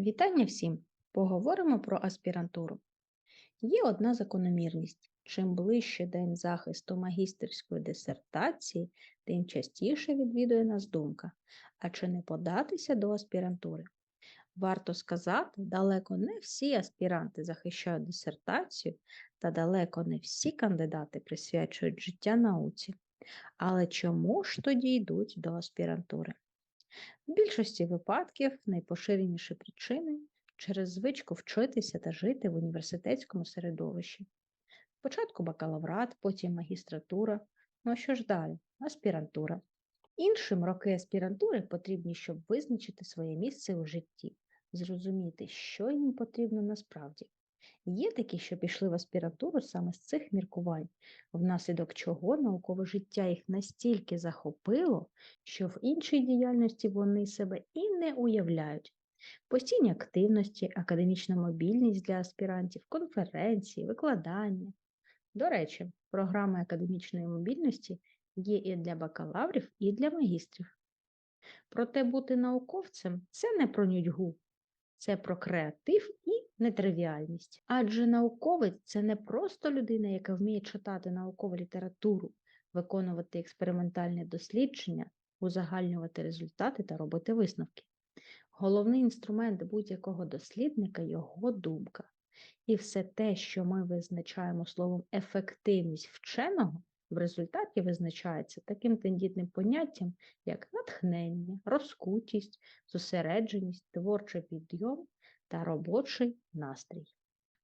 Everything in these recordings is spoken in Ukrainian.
Вітання всім! Поговоримо про аспірантуру. Є одна закономірність. Чим ближче день захисту магістерської дисертації, тим частіше відвідує нас думка, а чи не податися до аспірантури? Варто сказати, далеко не всі аспіранти захищають дисертацію, та далеко не всі кандидати присвячують життя науці. Але чому ж тоді йдуть до аспірантури? В більшості випадків найпоширеніші причини через звичку вчитися та жити в університетському середовищі. Спочатку бакалаврат, потім магістратура, ну а що ж далі? Аспірантура. Іншим роки аспірантури потрібні, щоб визначити своє місце у житті, зрозуміти, що їм потрібно насправді. Є такі, що пішли в аспірантуру саме з цих міркувань, внаслідок чого наукове життя їх настільки захопило, що в іншій діяльності вони себе і не уявляють. Постійні активності, академічна мобільність для аспірантів, конференції, викладання. До речі, програми академічної мобільності є і для бакалаврів, і для магістрів. Проте бути науковцем це не про нудьгу, це про креатив і нетривіальність. Адже науковець це не просто людина, яка вміє читати наукову літературу, виконувати експериментальні дослідження, узагальнювати результати та робити висновки. Головний інструмент будь-якого дослідника його думка. І все те, що ми визначаємо словом ефективність вченого, в результаті визначається таким тендітним поняттям, як натхнення, розкутість, зосередженість, творчий підйом та робочий настрій.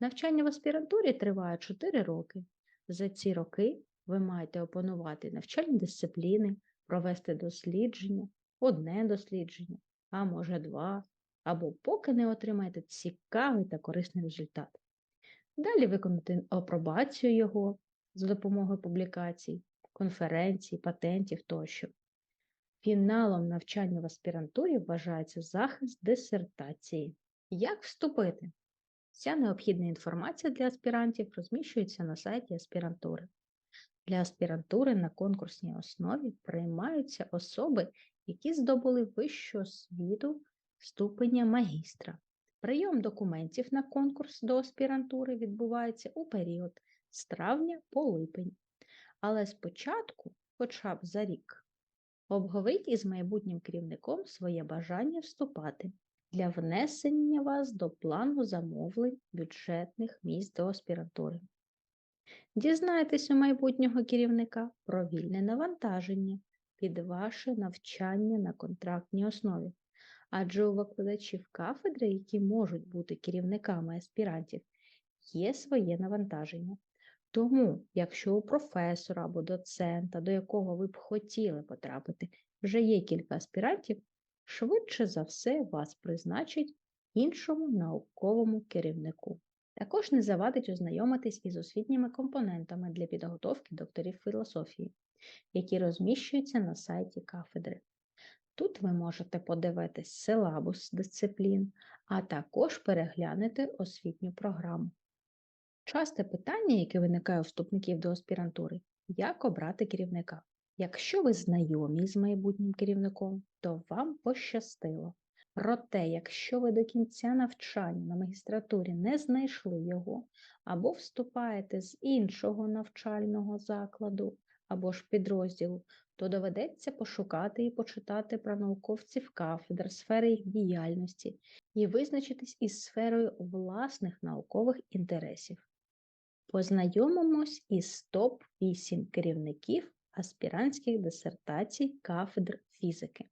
Навчання в аспірантурі триває 4 роки. За ці роки ви маєте опанувати навчальні дисципліни, провести дослідження, одне дослідження, а може два, або поки не отримаєте цікавий та корисний результат. Далі виконати апробацію його за допомогою публікацій, конференцій, патентів тощо. Фіналом навчання в аспірантурі вважається захист дисертації. Як вступити? Вся необхідна інформація для аспірантів розміщується на сайті аспірантури. Для аспірантури на конкурсній основі приймаються особи, які здобули вищу освіту ступеня магістра. Прийом документів на конкурс до аспірантури відбувається у період з травня по липень. Але спочатку, хоча б за рік, обговоріть із майбутнім керівником своє бажання вступати для внесення вас до плану замовлень бюджетних місць до аспірантури. Дізнайтесь у майбутнього керівника про вільне навантаження під ваше навчання на контрактній основі, адже у викладачів кафедри, які можуть бути керівниками аспірантів, є своє навантаження. Тому, якщо у професора або доцента, до якого ви б хотіли потрапити, вже є кілька аспірантів, швидше за все вас призначать іншому науковому керівнику. Також не завадить ознайомитись із освітніми компонентами для підготовки докторів філософії, які розміщуються на сайті кафедри. Тут ви можете подивитись силабус дисциплін, а також переглянути освітню програму. Часте питання, яке виникає у вступників до аспірантури, як обрати керівника. Якщо ви знайомі з майбутнім керівником, то вам пощастило. Проте, якщо ви до кінця навчання на магістратурі не знайшли його, або вступаєте з іншого навчального закладу або ж підрозділу, то доведеться пошукати і почитати про науковців кафедр, сфери їх діяльності і визначитись із сферою власних наукових інтересів. Познайомимось із топ-8 керівників аспірантських дисертацій кафедр фізики.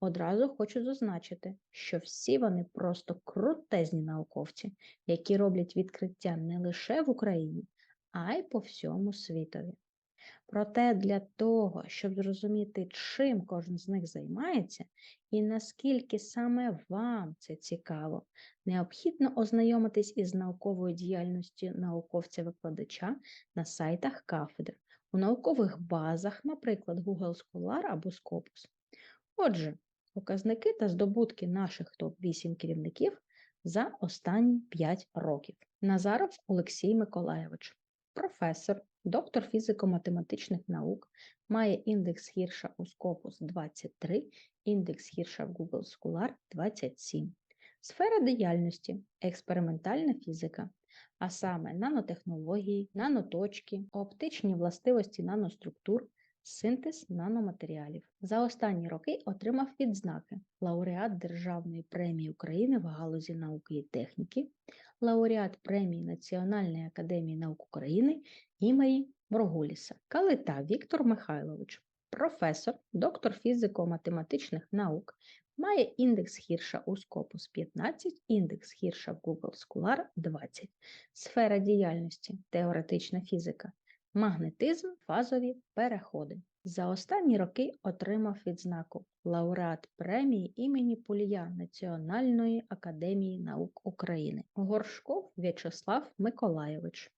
Одразу хочу зазначити, що всі вони просто крутезні науковці, які роблять відкриття не лише в Україні, а й по всьому світові. Проте для того, щоб зрозуміти, чим кожен з них займається і наскільки саме вам це цікаво, необхідно ознайомитись із науковою діяльністю науковця-викладача на сайтах кафедр, у наукових базах, наприклад, Google Scholar або Scopus. Отже, показники та здобутки наших топ-8 керівників за останні 5 років. Назаров Олексій Миколаєвич, професор, доктор фізико-математичних наук, має індекс гірша у Scopus 23, індекс гірша в Google Scholar 27. Сфера діяльності експериментальна фізика, а саме нанотехнології, наноточки, оптичні властивості наноструктур, синтез наноматеріалів. За останні роки отримав відзнаки лауреат Державної премії України в галузі науки і техніки, лауреат премії Національної академії наук України імені Моргуліса, Калита Віктор Михайлович, професор, доктор фізико-математичних наук, має індекс Хірша у Scopus 15, індекс Хірша в Google Scholar 20, сфера діяльності, теоретична фізика, магнетизм, фазові переходи. За останні роки отримав відзнаку лауреат премії імені Полія Національної академії наук України Горшков В'ячеслав Миколайович.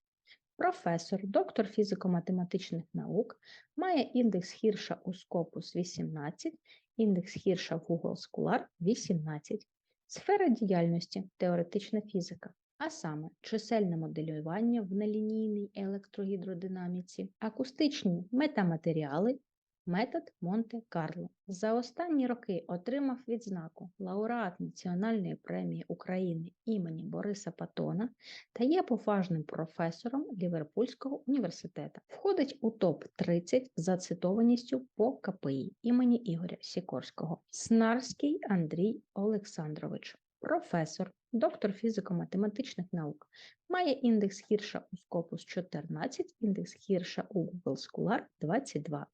Професор, доктор фізико-математичних наук, має індекс Хірша у Scopus 18, індекс Хірша в Google Scholar 18. Сфера діяльності теоретична фізика, а саме чисельне моделювання в нелінійній електрогідродинаміці, акустичні метаматеріали, метод Монте-Карло. За останні роки отримав відзнаку лауреат Національної премії України імені Бориса Патона та є поважним професором Ліверпульського університету. Входить у топ-30 за цитованістю по КПІ імені Ігоря Сікорського. Снарський Андрій Олександрович, професор, доктор фізико-математичних наук, має індекс Хірша у Scopus 14, індекс Хірша у Google Scholar 22.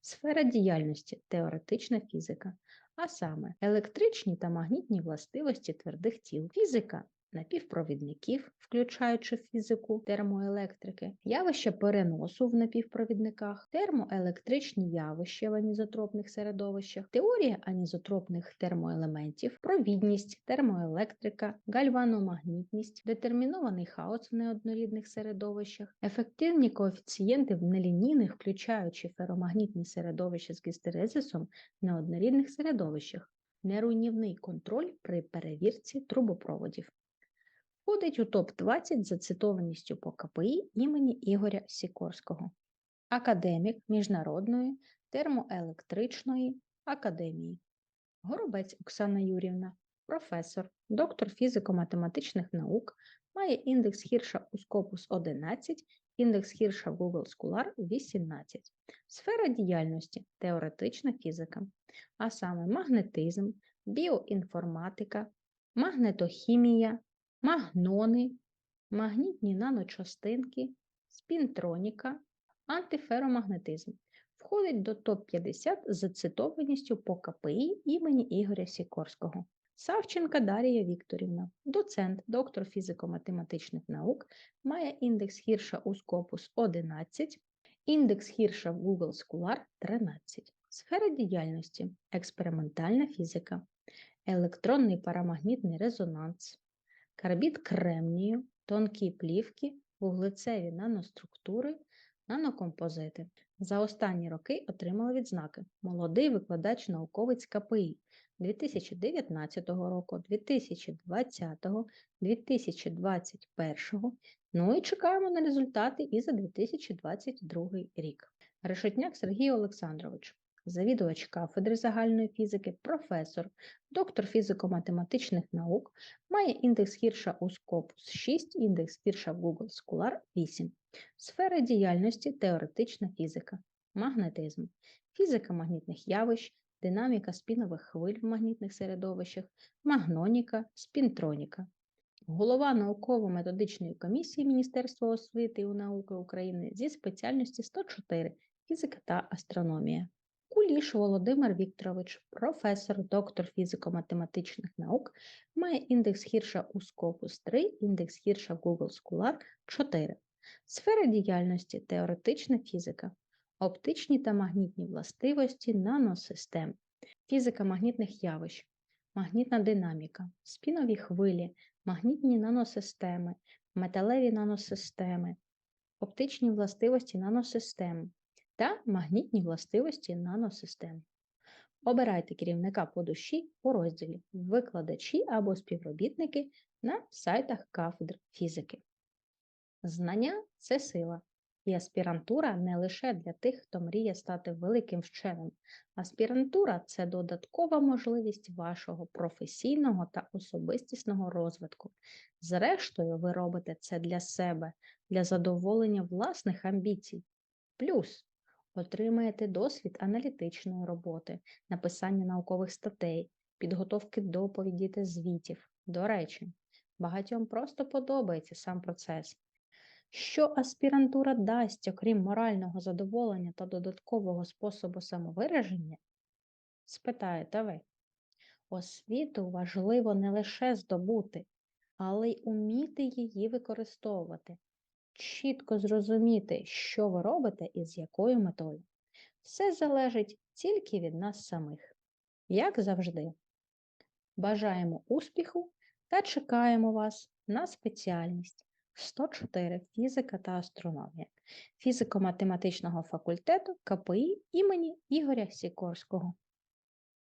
Сфера діяльності теоретична фізика, а саме електричні та магнітні властивості твердих тіл, фізика напівпровідників, включаючи фізику термоелектрики, явища переносу в напівпровідниках, термоелектричні явища в анізотропних середовищах, теорія анізотропних термоелементів, провідність, термоелектрика, гальваномагнітність, детермінований хаос в неоднорідних середовищах, ефективні коефіцієнти в нелінійних, включаючи феромагнітні середовища з гістерезисом в неоднорідних середовищах. Неруйнівний контроль при перевірці трубопроводів. Входить у топ-20 за цитованістю по КПІ імені Ігоря Сікорського. Академік Міжнародної термоелектричної академії. Горобець Оксана Юрівна, професор, доктор фізико-математичних наук, має індекс Хірша у Scopus 11, індекс Хірша Google Scholar 18. Сфера діяльності теоретична фізика, а саме магнетизм, біоінформатика, магнетохімія, магнони, магнітні наночастинки, спінтроніка, антиферомагнетизм. Входить до топ-50 за цитованістю по КПІ імені Ігоря Сікорського. Савченка Дарія Вікторівна, доцент, доктор фізико-математичних наук, має індекс Хірша у Scopus 11, індекс Хірша в Google Scholar 13. Сфера діяльності експериментальна фізика, електронний парамагнітний резонанс, карбід кремнію, тонкі плівки, вуглецеві наноструктури, нанокомпозити. За останні роки отримали відзнаки Молодий викладач науковець КПІ 2019 року, 2020, 2021, ну і чекаємо на результати і за 2022 рік. Решетняк Сергій Олександрович, завідувач кафедри загальної фізики, професор, доктор фізико-математичних наук, має індекс Хірша у Scopus 6, індекс Хірша в Google Scholar 8. Сфера діяльності теоретична фізика, магнетизм, фізика магнітних явищ, динаміка спінових хвиль в магнітних середовищах, магноніка, спінтроніка. Голова науково-методичної комісії Міністерства освіти і науки України зі спеціальності 104 фізика та астрономія. Куліш Володимир Вікторович, професор, доктор фізико-математичних наук, має індекс Хірша у Scopus 3, індекс Хірша в Google Scholar 4. Сфера діяльності теоретична фізика, оптичні та магнітні властивості наносистем, фізика магнітних явищ, магнітна динаміка, спінові хвилі, магнітні наносистеми, металеві наносистеми, оптичні властивості наносистем та магнітні властивості наносистем. Обирайте керівника по душі у розділі Викладачі або співробітники на сайтах кафедр фізики. Знання це сила. І аспірантура не лише для тих, хто мріє стати великим вченим. Аспірантура це додаткова можливість вашого професійного та особистісного розвитку. Зрештою, ви робите це для себе, для задоволення власних амбіцій. Плюс отримаєте досвід аналітичної роботи, написання наукових статей, підготовки доповіді та звітів. До речі, багатьом просто подобається сам процес. Що аспірантура дасть, окрім морального задоволення та додаткового способу самовираження? Спитаєте ви. Освіту важливо не лише здобути, але й уміти її використовувати, чітко зрозуміти, що ви робите і з якою метою. Все залежить тільки від нас самих. Як завжди. Бажаємо успіху та чекаємо вас на спеціальність 104 фізика та астрономія фізико-математичного факультету КПІ імені Ігоря Сікорського.